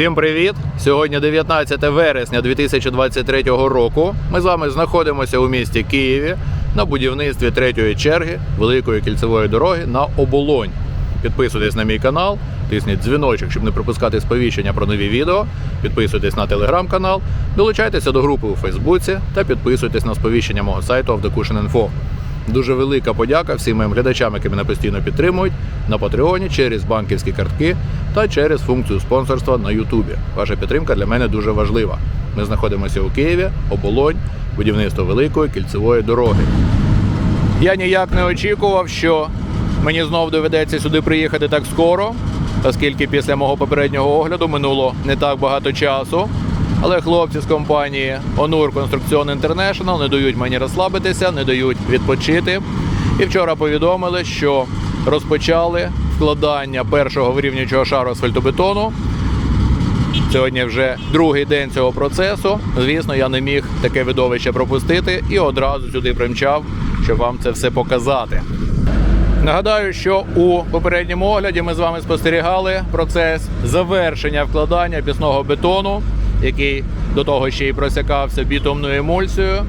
Усім привіт! Сьогодні 19 вересня 2023 року. Ми з вами знаходимося у місті Києві на будівництві третьої черги великої кільцевої дороги на оболонь. Підписуйтесь на мій канал, тисніть дзвіночок, щоб не пропускати сповіщення про нові відео. Підписуйтесь на телеграм-канал, долучайтеся до групи у Фейсбуці та підписуйтесь на сповіщення мого сайту Avdekution.info. Дуже велика подяка всім моїм глядачам, які мене постійно підтримують на Патреоні через банківські картки та через функцію спонсорства на Ютубі. Ваша підтримка для мене дуже важлива. Ми знаходимося у Києві, оболонь, будівництво великої кільцевої дороги. Я ніяк не очікував, що мені знов доведеться сюди приїхати так скоро, оскільки після мого попереднього огляду минуло не так багато часу. Але хлопці з компанії Onur Construction International не дають мені розслабитися, не дають відпочити. І вчора повідомили, що розпочали вкладання першого вирівнюючого шару асфальтобетону. Сьогодні вже другий день цього процесу. Звісно, я не міг таке видовище пропустити і одразу сюди примчав, щоб вам це все показати. Нагадаю, що у попередньому огляді ми з вами спостерігали процес завершення вкладання пісного бетону, який до того ще й просякався бітумною емульсією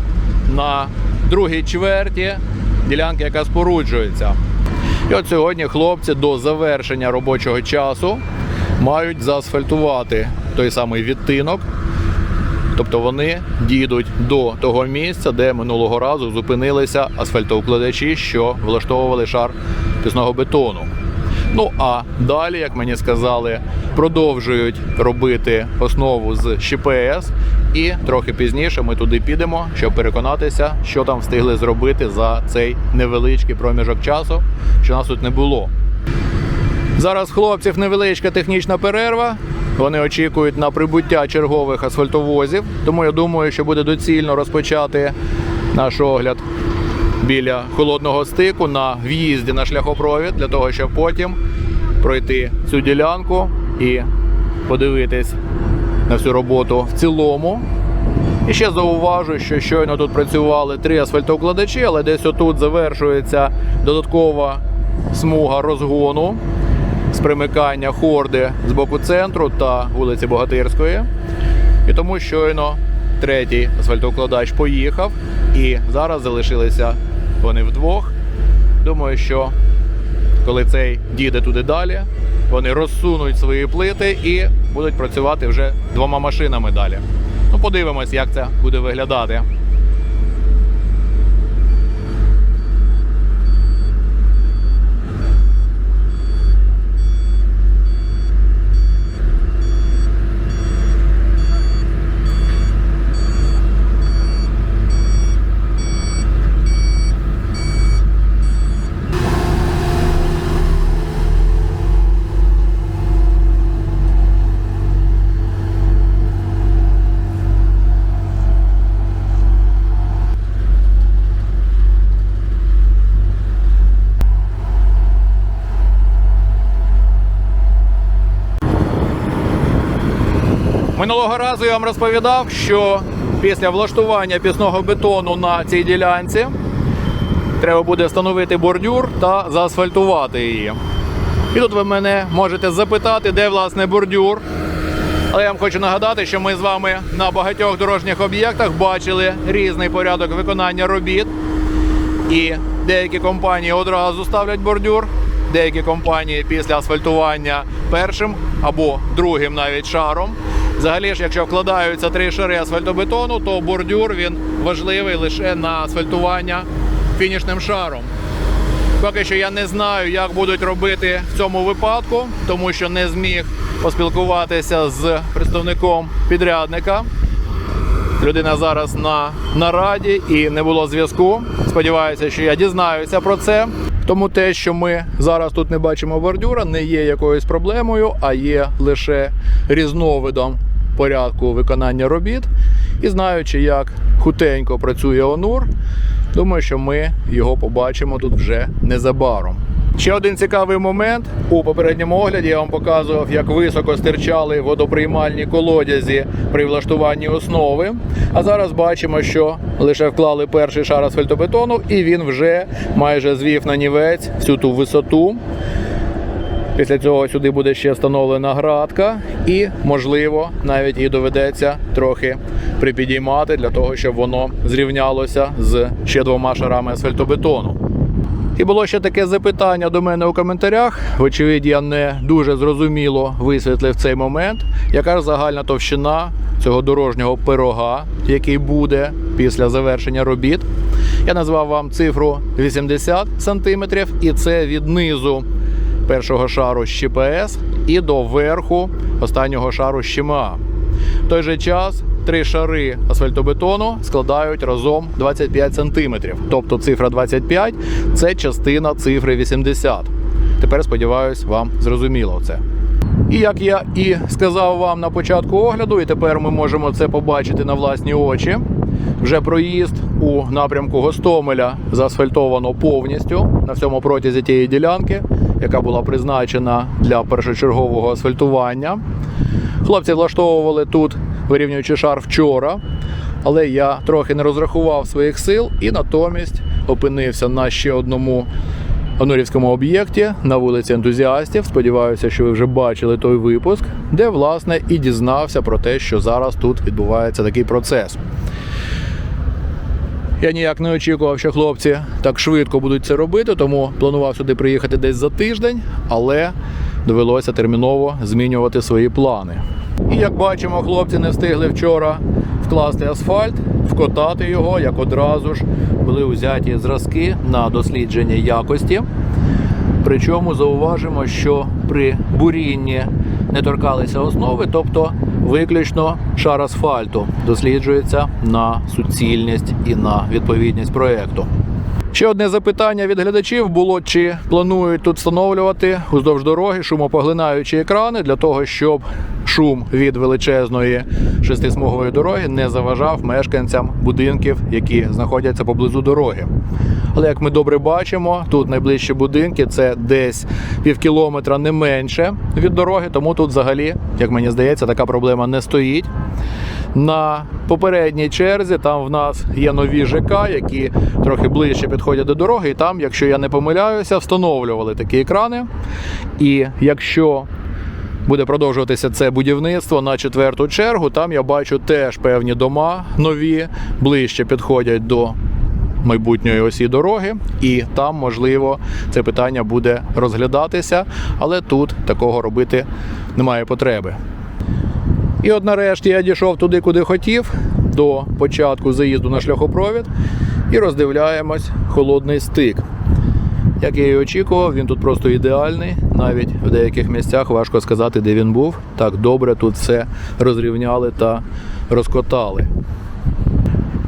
на другій чверті ділянки, яка споруджується. І от сьогодні хлопці до завершення робочого часу мають заасфальтувати той самий відтинок. Тобто вони дійдуть до того місця, де минулого разу зупинилися асфальтоукладачі, що влаштовували шар пісного бетону. Ну а далі, як мені сказали, продовжують робити основу з ЩПС, і трохи пізніше ми туди підемо, щоб переконатися, що там встигли зробити за цей невеличкий проміжок часу, що нас тут не було. Зараз хлопців невеличка технічна перерва. Вони очікують на прибуття чергових асфальтовозів, тому я думаю, що буде доцільно розпочати наш огляд біля холодного стику на в'їзді на шляхопровід, для того, щоб потім пройти цю ділянку і подивитись на всю роботу в цілому. І ще зауважу, що щойно тут працювали три асфальтоукладачі, але десь отут завершується додаткова смуга розгону з примикання хорди з боку центру та вулиці Богатирської. І тому щойно третій асфальтоукладач поїхав, і зараз залишилися вони вдвох. Думаю, що коли цей діде туди далі, вони розсунуть свої плити і будуть працювати вже двома машинами далі. Ну, подивимось, як це буде виглядати. Минулого разу я вам розповідав, що після влаштування пісного бетону на цій ділянці треба буде встановити бордюр та заасфальтувати її. І тут ви мене можете запитати, де власне бордюр. Але я вам хочу нагадати, що ми з вами на багатьох дорожніх об'єктах бачили різний порядок виконання робіт. І деякі компанії одразу ставлять бордюр, деякі компанії після асфальтування першим або другим навіть шаром. Взагалі ж, якщо вкладаються три шари асфальтобетону, то бордюр він важливий лише на асфальтування фінішним шаром. Поки що я не знаю, як будуть робити в цьому випадку, тому що не зміг поспілкуватися з представником підрядника. Людина зараз на нараді і не було зв'язку. Сподіваюся, що я дізнаюся про це. Тому те, що ми зараз тут не бачимо бордюра, не є якоюсь проблемою, а є лише різновидом порядку виконання робіт. І знаючи, як хутенько працює Онур, думаю, що ми його побачимо тут вже незабаром. Ще один цікавий момент. У попередньому огляді я вам показував, як високо стирчали водоприймальні колодязі при влаштуванні основи. А зараз бачимо, що лише вклали перший шар асфальтобетону, і він вже майже звів на нівець всю ту висоту. Після цього сюди буде ще встановлена градка, і, можливо, навіть і доведеться трохи припідіймати для того, щоб воно зрівнялося з ще двома шарами асфальтобетону. І було ще таке запитання до мене у коментарях. Вочевидь, я не дуже зрозуміло висвітлив цей момент, яка ж загальна товщина цього дорожнього пирога, який буде після завершення робіт. Я назвав вам цифру 80 см, і це від низу першого шару з ЩПС і до верху останнього шару ЩМА. В той же час три шари асфальтобетону складають разом 25 см. Тобто цифра 25 це частина цифри 80. Тепер сподіваюсь, вам зрозуміло це. І як я і сказав вам на початку огляду, і тепер ми можемо це побачити на власні очі. Вже проїзд у напрямку Гостомеля заасфальтовано повністю на всьому протязі тієї ділянки, яка була призначена для першочергового асфальтування. Хлопці влаштовували тут вирівнюючи шар вчора, але я трохи не розрахував своїх сил і натомість опинився на ще одному онурівському об'єкті на вулиці ентузіастів. Сподіваюся, що ви вже бачили той випуск, де власне і дізнався про те, що зараз тут відбувається такий процес. Я ніяк не очікував, що хлопці так швидко будуть це робити, тому планував сюди приїхати десь за тиждень, але довелося терміново змінювати свої плани. І як бачимо, хлопці не встигли вчора вкласти асфальт, вкотати його, як одразу ж були узяті зразки на дослідження якості. Причому зауважимо, що при бурінні не торкалися основи, тобто виключно шар асфальту досліджується на суцільність і на відповідність проекту. Ще одне запитання від глядачів було: чи планують тут встановлювати уздовж дороги шумопоглинаючі екрани для того, щоб шум від величезної шестисмугової дороги не заважав мешканцям будинків, які знаходяться поблизу дороги. Але як ми добре бачимо, тут найближчі будинки це десь пів кілометра не менше від дороги, тому тут взагалі, як мені здається, така проблема не стоїть. На попередній черзі там в нас є нові ЖК, які трохи ближче підходять до дороги, і там, якщо я не помиляюся, встановлювали такі екрани. І якщо буде продовжуватися це будівництво на четверту чергу, там я бачу теж певні дома нові, ближче підходять до майбутньої осі дороги, і там, можливо, це питання буде розглядатися, але тут такого робити немає потреби. І от нарешті я дійшов туди, куди хотів, до початку заїзду на шляхопровід, і роздивляємось холодний стик. Як я і очікував, він тут просто ідеальний. Навіть в деяких місцях важко сказати, де він був. Так добре тут все розрівняли та розкотали.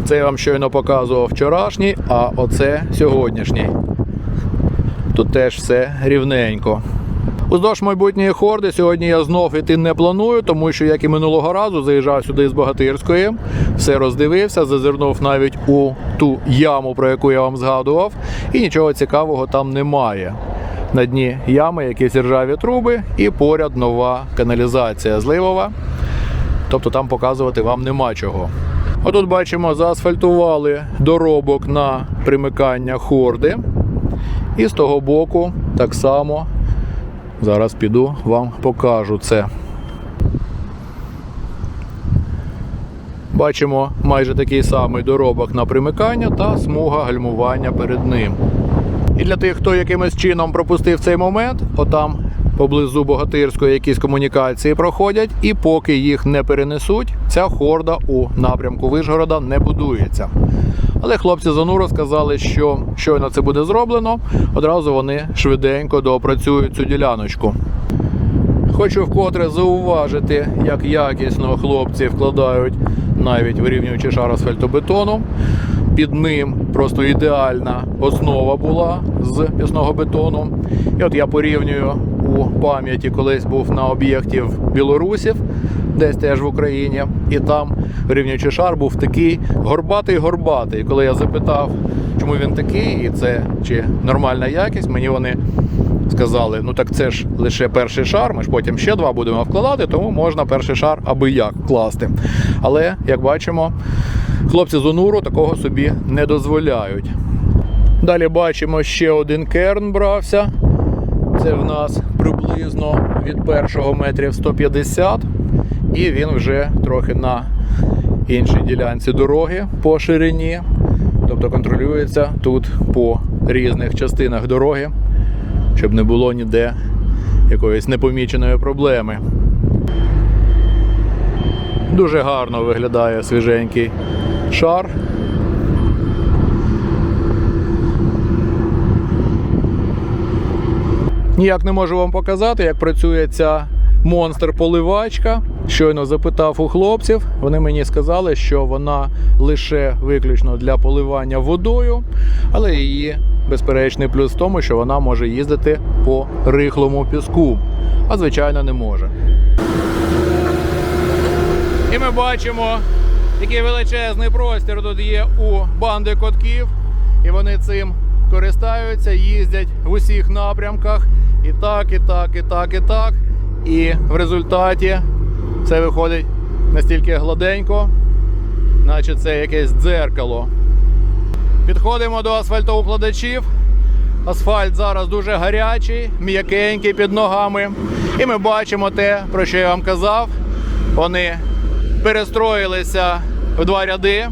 Це я вам щойно показував вчорашній, а оце сьогоднішній. Тут теж все рівненько. Уздовж майбутньої хорди сьогодні я знов іти не планую, тому що, як і минулого разу, заїжджав сюди з Богатирської, все роздивився, зазирнув навіть у ту яму, про яку я вам згадував, і нічого цікавого там немає. На дні ями якісь ржаві труби, і поряд нова каналізація зливова. Тобто там показувати вам нема чого. Отут бачимо, заасфальтували доробок на примикання хорди. І з того боку так само Зараз піду, вам покажу це. Бачимо майже такий самий доробок на примикання та смуга гальмування перед ним. І для тих, хто якимось чином пропустив цей момент, отам поблизу Богатирської якісь комунікації проходять, і поки їх не перенесуть, ця хорда у напрямку Вишгорода не будується. Але хлопці з Онуру сказали, що щойно це буде зроблено, одразу вони швиденько доопрацюють цю діляночку. Хочу вкотре зауважити, як якісно хлопці вкладають навіть вирівнюючи шар асфальтобетону. Під ним просто ідеальна основа була з пісного бетону. І от я порівнюю у пам'яті, колись був на об'єкті в білорусів, десь теж в Україні, і там вирівнюючи шар був такий горбатий-горбатий. І Коли я запитав, чому він такий, і це чи нормальна якість, мені вони сказали: ну так це ж лише перший шар, ми ж потім ще два будемо вкладати, тому можна перший шар аби як класти. Але як бачимо, хлопці з Онуру такого собі не дозволяють. Далі бачимо, ще один керн брався. Це в нас приблизно від першого метрів 150, і він вже трохи на іншій ділянці дороги по ширині. Тобто контролюється тут по різних частинах дороги, щоб не було ніде якоїсь непоміченої проблеми. Дуже гарно виглядає свіженький шар. Ніяк не можу вам показати, як працює ця монстр-поливачка. Щойно запитав у хлопців. Вони мені сказали, що вона лише виключно для поливання водою, але її безперечний плюс в тому, що вона може їздити по рихлому піску, а звичайно не може. І ми бачимо, який величезний простір тут є у банди котків, і вони цим користаються, їздять в усіх напрямках. І так, і так, і так, і так. І в результаті це виходить настільки гладенько, наче це якесь дзеркало. Підходимо до асфальтоукладачів. Асфальт зараз дуже гарячий, м'якенький під ногами. І ми бачимо те, про що я вам казав. Вони перестроїлися в два ряди,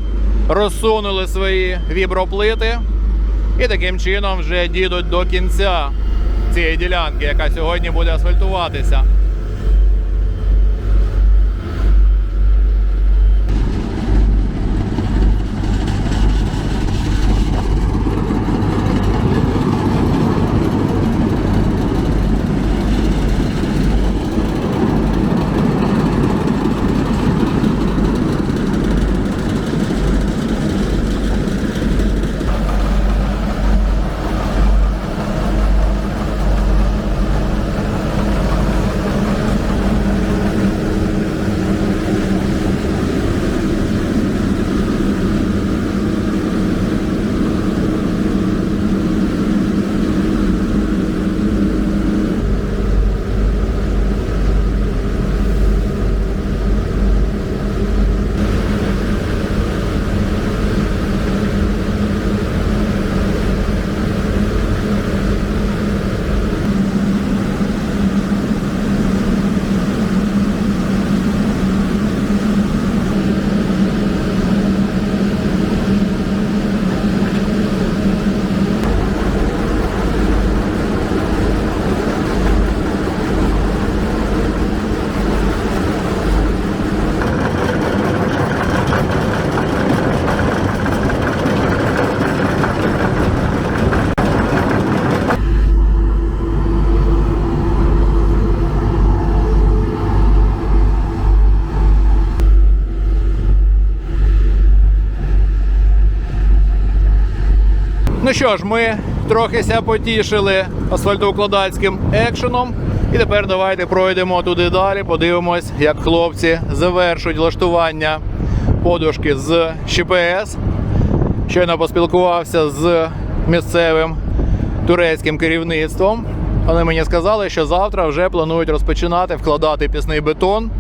розсунули свої віброплити і таким чином вже дійдуть до кінця цієї ділянки, яка сьогодні буде асфальтуватися. Що ж, ми трохи ся потішили асфальтоукладацьким екшеном. І тепер давайте пройдемо туди далі, подивимось, як хлопці завершують влаштування подушки з ЩПС. Щойно поспілкувався з місцевим турецьким керівництвом. Вони мені сказали, що завтра вже планують розпочинати вкладати пісний бетон.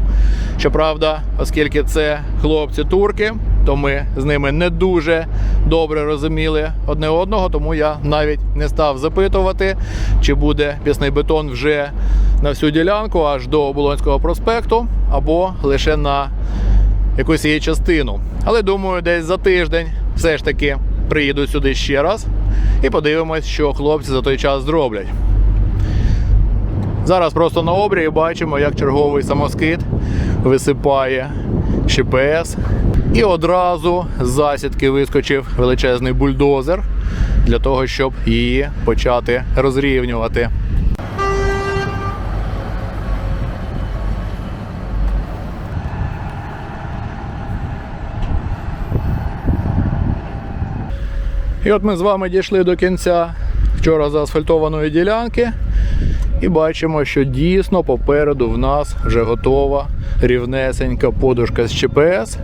Щоправда, оскільки це хлопці турки, то ми з ними не дуже добре розуміли одне одного, тому я навіть не став запитувати, чи буде пісний бетон вже на всю ділянку аж до Оболонського проспекту, або лише на якусь її частину. Але думаю, десь за тиждень все ж таки приїду сюди ще раз і подивимось, що хлопці за той час зроблять. Зараз просто на обрії бачимо, як черговий самоскид висипає ЩПС. І одразу з засідки вискочив величезний бульдозер для того, щоб її почати розрівнювати. І от ми з вами дійшли до кінця вчора заасфальтованої ділянки. І бачимо, що дійсно попереду в нас вже готова рівнесенька подушка з ЧПС.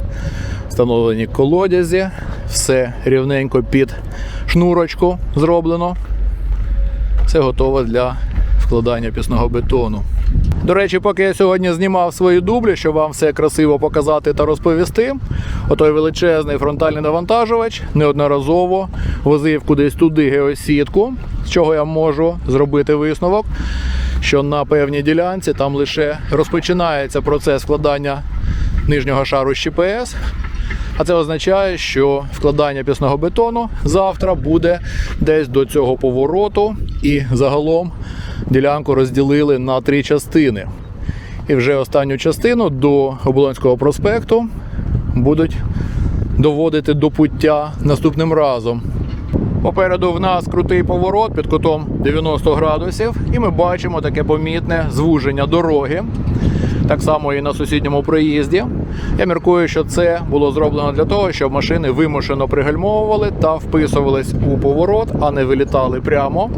Встановлені колодязі, все рівненько під шнурочку зроблено. Все готово для вкладання пісного бетону. До речі, поки я сьогодні знімав свої дублі, щоб вам все красиво показати та розповісти, отой величезний фронтальний навантажувач неодноразово возив кудись туди геосітку, з чого я можу зробити висновок, що на певній ділянці там лише розпочинається процес складання нижнього шару ЩПС. А це означає, що вкладання пісного бетону завтра буде десь до цього повороту, і загалом ділянку розділили на три частини. І вже останню частину до Оболонського проспекту будуть доводити до пуття наступним разом. Попереду в нас крутий поворот під кутом 90 градусів, і ми бачимо таке помітне звуження дороги. Так само і на сусідньому проїзді. Я міркую, що це було зроблено для того, щоб машини вимушено пригальмовували та вписувались у поворот, а не вилітали прямо.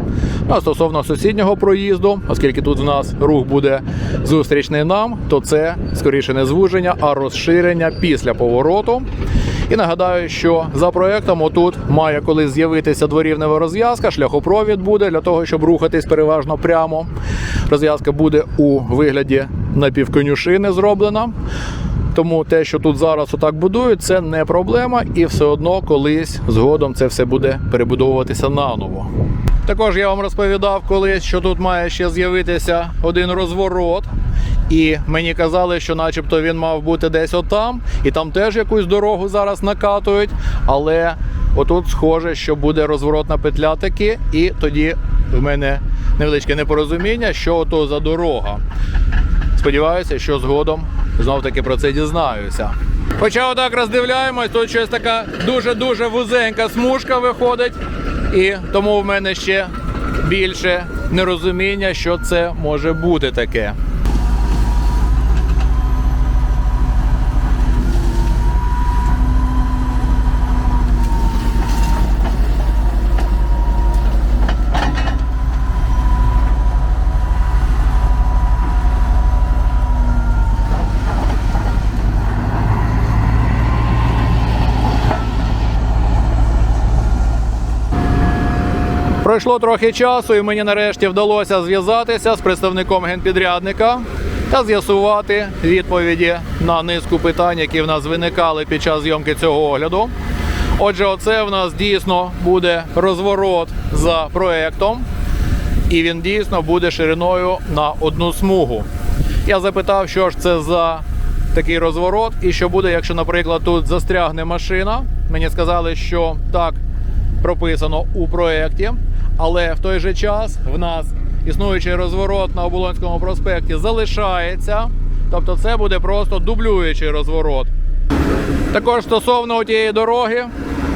А стосовно сусіднього проїзду, оскільки тут в нас рух буде зустрічний нам, то це скоріше не звуження, а розширення після повороту. І нагадаю, що за проектом отут має колись з'явитися дворівнева розв'язка, шляхопровід буде для того, щоб рухатись переважно прямо. Розв'язка буде у вигляді напівконюшини зроблена. Тому те, що тут зараз отак будують, це не проблема, і все одно колись згодом це все буде перебудовуватися наново. Також я вам розповідав колись, що тут має ще з'явитися один розворот. І мені казали, що начебто він мав бути десь отам, і там теж якусь дорогу зараз накатують. Але отут схоже, що буде розворотна петля таки, і тоді в мене невеличке непорозуміння, що ото за дорога. Сподіваюся, що згодом знов таки про це дізнаюся. Хоча отак роздивляємось, тут щось така дуже-дуже вузенька смужка виходить, і тому в мене ще більше нерозуміння, що це може бути таке. Пройшло трохи часу, і мені нарешті вдалося зв'язатися з представником генпідрядника та з'ясувати відповіді на низку питань, які в нас виникали під час зйомки цього огляду. Отже, оце в нас дійсно буде розворот за проектом, і він дійсно буде шириною на одну смугу. Я запитав, що ж це за такий розворот, і що буде, якщо, наприклад, тут застрягне машина. Мені сказали, що так прописано у проєкті, але в той же час в нас існуючий розворот на Оболонському проспекті залишається. Тобто це буде просто дублюючий розворот. Також стосовно тієї дороги,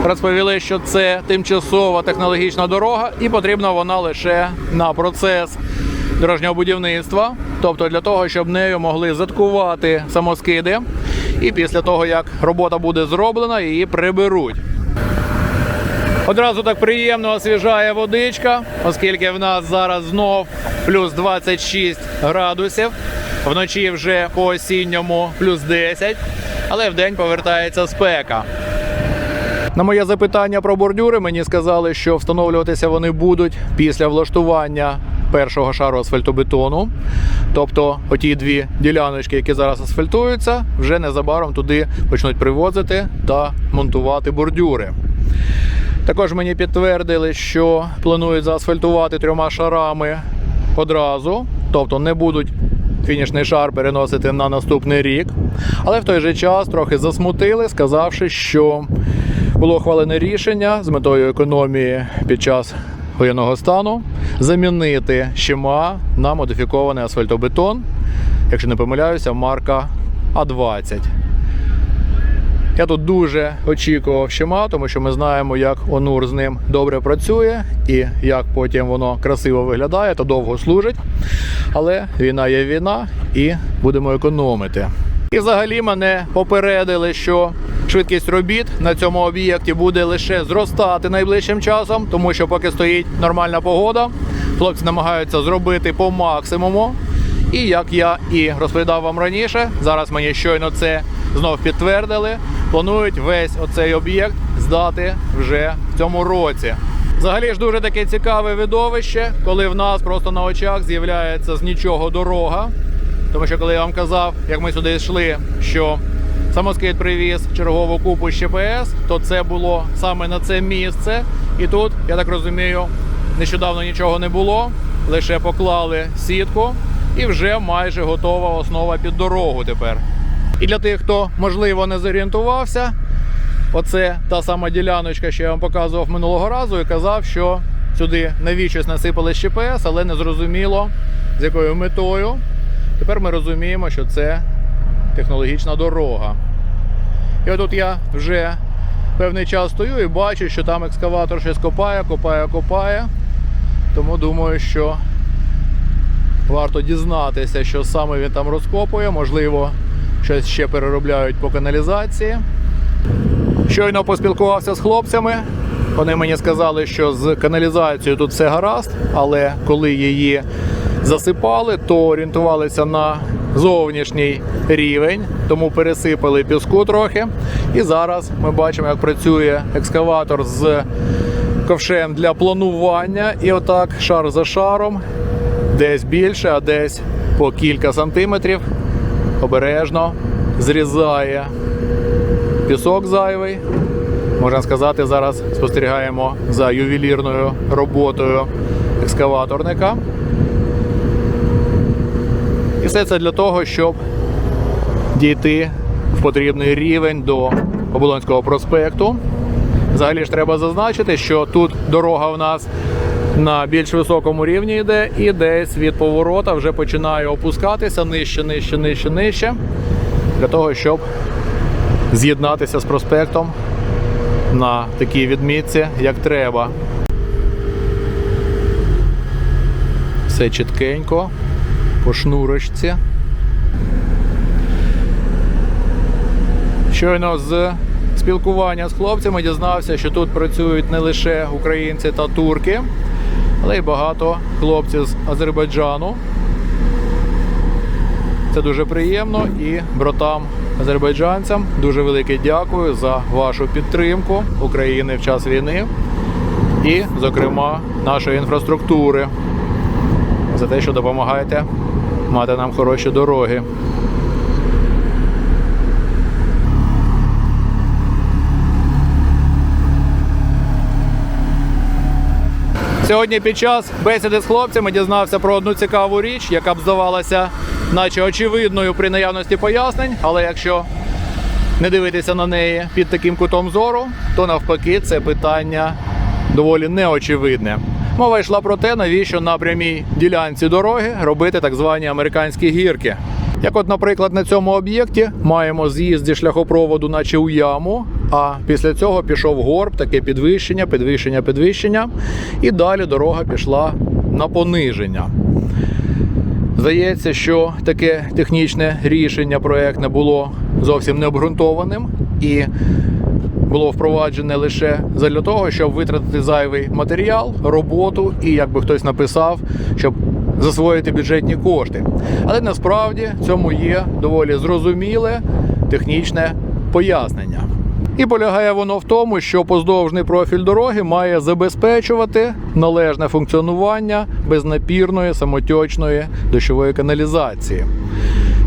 розповіли, що це тимчасова технологічна дорога, і потрібна вона лише на процес дорожнього будівництва, тобто для того, щоб нею могли заткувати самоскиди. І після того, як робота буде зроблена, її приберуть. Одразу так приємно освіжає водичка, оскільки в нас зараз знов плюс 26 градусів. Вночі вже по осінньому плюс 10, але в день повертається спека. На моє запитання про бордюри мені сказали, що встановлюватися вони будуть після влаштування першого шару асфальтобетону. Тобто, оті дві діляночки, які зараз асфальтуються, вже незабаром туди почнуть привозити та монтувати бордюри. Також мені підтвердили, що планують заасфальтувати трьома шарами одразу, тобто не будуть фінішний шар переносити на наступний рік. Але в той же час трохи засмутили, сказавши, що було ухвалене рішення з метою економії під час воєнного стану замінити щема на модифікований асфальтобетон, якщо не помиляюся, марка А20. Я тут дуже очікував щема, тому що ми знаємо, як Онур з ним добре працює і як потім воно красиво виглядає та довго служить. Але війна є війна і будемо економити. І взагалі мене попередили, що швидкість робіт на цьому об'єкті буде лише зростати найближчим часом, тому що поки стоїть нормальна погода, хлопці намагаються зробити по максимуму. І як я і розповідав вам раніше, зараз мені щойно це знов підтвердили. Планують весь оцей об'єкт здати вже в цьому році. Взагалі ж дуже таке цікаве видовище, коли в нас просто на очах з'являється з нічого дорога. Тому що коли я вам казав, як ми сюди йшли, що самоскид привіз чергову купу з ЧПС, то це було саме на це місце. І тут, я так розумію, нещодавно нічого не було, лише поклали сітку, і вже майже готова основа під дорогу тепер. І для тих, хто можливо не зорієнтувався, оце та сама діляночка, що я вам показував минулого разу, і казав, що сюди навіщось насипали ЧПС, але не зрозуміло з якою метою. Тепер ми розуміємо, що це технологічна дорога. І отут я вже певний час стою і бачу, що там екскаватор щось копає, копає, копає. Тому думаю, що варто дізнатися, що саме він там розкопує. Можливо, щось ще переробляють по каналізації. Щойно поспілкувався з хлопцями. Вони мені сказали, що з каналізацією тут все гаразд, але коли її засипали, то орієнтувалися на зовнішній рівень, тому пересипали піску трохи. І зараз ми бачимо, як працює екскаватор з ковшем для планування. І отак шар за шаром, десь більше, а десь по кілька сантиметрів, обережно зрізає пісок зайвий. Можна сказати, зараз спостерігаємо за ювелірною роботою екскаваторника. І все це для того, щоб дійти в потрібний рівень до Оболонського проспекту. Взагалі ж треба зазначити, що тут дорога в нас на більш високому рівні йде, і десь від поворота вже починає опускатися нижче, нижче, нижче, нижче. Для того, щоб з'єднатися з проспектом на такій відмітці, як треба. Все чіткенько, по шнурочці. Щойно з спілкування з хлопцями дізнався, що тут працюють не лише українці та турки, але й багато хлопців з Азербайджану. Це дуже приємно і братам азербайджанцям дуже велике дякую за вашу підтримку України в час війни і, зокрема, нашої інфраструктури за те, що допомагаєте мати нам хороші дороги. Сьогодні під час бесіди з хлопцями дізнався про одну цікаву річ, яка б здавалася, наче очевидною при наявності пояснень, але якщо не дивитися на неї під таким кутом зору, то навпаки це питання доволі неочевидне. Мова йшла про те, навіщо на прямій ділянці дороги робити так звані американські гірки. Як, от, наприклад, на цьому об'єкті маємо з'їзд зі шляхопроводу, наче у яму, а після цього пішов горб, таке підвищення, підвищення, підвищення, і далі дорога пішла на пониження. Здається, що таке технічне рішення проектне було зовсім не обґрунтованим і було впроваджене лише для того, щоб витратити зайвий матеріал, роботу і, як би хтось написав, щоб засвоїти бюджетні кошти. Але насправді цьому є доволі зрозуміле технічне пояснення. І полягає воно в тому, що поздовжний профіль дороги має забезпечувати належне функціонування безнапірної самотьочної дощової каналізації.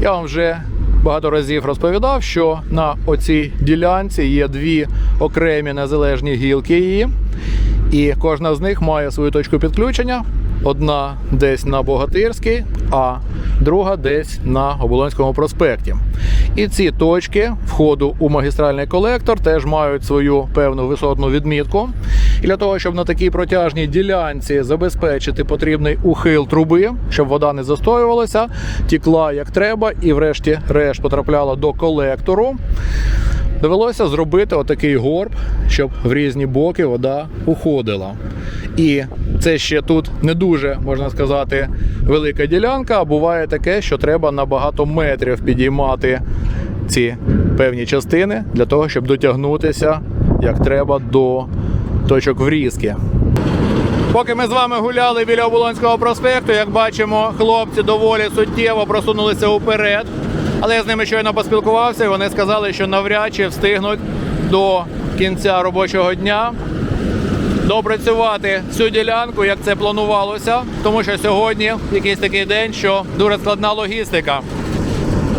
Я вам вже багато разів розповідав, що на оцій ділянці є дві окремі незалежні гілки її, і кожна з них має свою точку підключення. Одна десь на Богатирській, а друга десь на Оболонському проспекті. І ці точки входу у магістральний колектор теж мають свою певну висотну відмітку. І для того, щоб на такій протяжній ділянці забезпечити потрібний ухил труби, щоб вода не застоювалася, тікла як треба, і, врешті-решт, потрапляла до колектору. Довелося зробити отакий горб, щоб в різні боки вода уходила. І це ще тут не дуже можна сказати велика ділянка. А буває таке, що треба на багато метрів підіймати ці певні частини для того, щоб дотягнутися як треба до точок врізки. Поки ми з вами гуляли біля Оболонського проспекту, як бачимо, хлопці доволі суттєво просунулися уперед. Але я з ними щойно поспілкувався, і вони сказали, що навряд чи встигнуть до кінця робочого дня допрацювати всю ділянку, як це планувалося, тому що сьогодні якийсь такий день, що дуже складна логістика.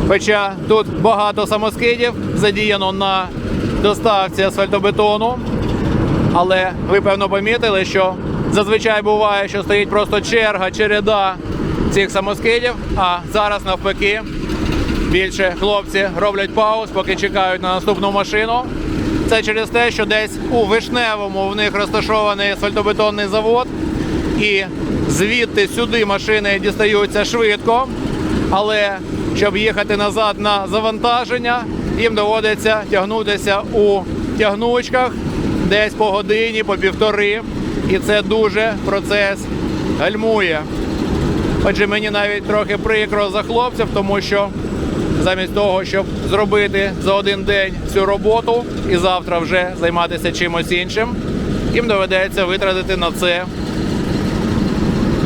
Хоча тут багато самоскидів задіяно на доставці асфальтобетону, але ви певно помітили, що зазвичай буває, що стоїть просто черга, череда цих самоскидів, а зараз навпаки більше хлопці роблять пауз, поки чекають на наступну машину. Це через те, що десь у Вишневому в них розташований асфальтобетонний завод, і звідти сюди машини дістаються швидко. Але щоб їхати назад на завантаження, їм доводиться тягнутися у тягнучках десь по годині, по півтори. І це дуже процес гальмує. Отже, мені навіть трохи прикро за хлопців, тому що замість того, щоб зробити за один день цю роботу і завтра вже займатися чимось іншим, їм доведеться витратити на це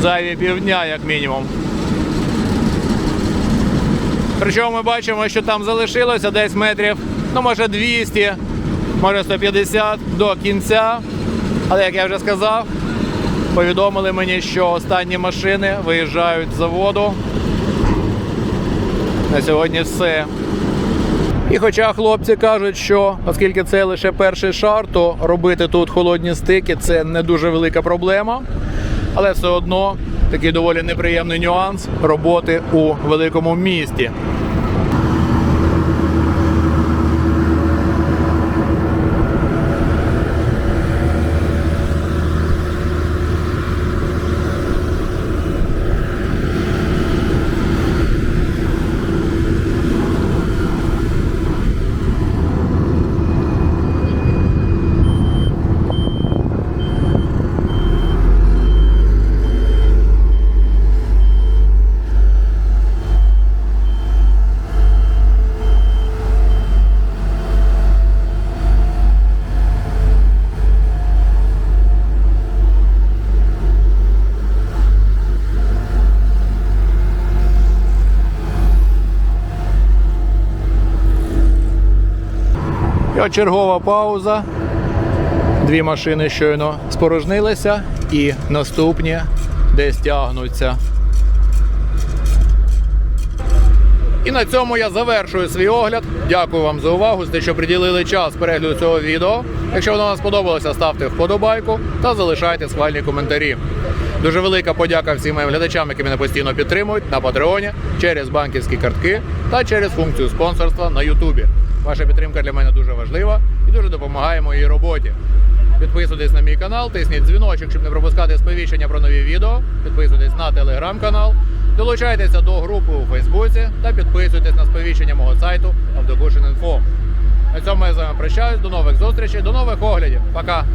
зайві півдня, як мінімум. Причому ми бачимо, що там залишилося десь метрів, ну може 200, може 150 до кінця. Але як я вже сказав, повідомили мені, що останні машини виїжджають з заводу. На сьогодні все. І хоча хлопці кажуть, що оскільки це лише перший шар, то робити тут холодні стики це не дуже велика проблема. Але все одно такий доволі неприємний нюанс роботи у великому місті. Чергова пауза. Дві машини щойно спорожнилися, і наступні десь тягнуться. І на цьому я завершую свій огляд. Дякую вам за увагу, за те, що приділили час перегляду цього відео. Якщо воно вам сподобалося, ставте вподобайку та залишайте схвальні коментарі. Дуже велика подяка всім моїм глядачам, які мене постійно підтримують на Патреоні через банківські картки та через функцію спонсорства на Ютубі. Ваша підтримка для мене дуже важлива і дуже допомагає моїй роботі. Підписуйтесь на мій канал, тисніть дзвіночок, щоб не пропускати сповіщення про нові відео. Підписуйтесь на телеграм-канал, долучайтеся до групи у Фейсбуці та підписуйтесь на сповіщення мого сайту Авдокушин.Інфо. На цьому я з вами прощаюсь. До нових зустрічей, до нових оглядів. Пока!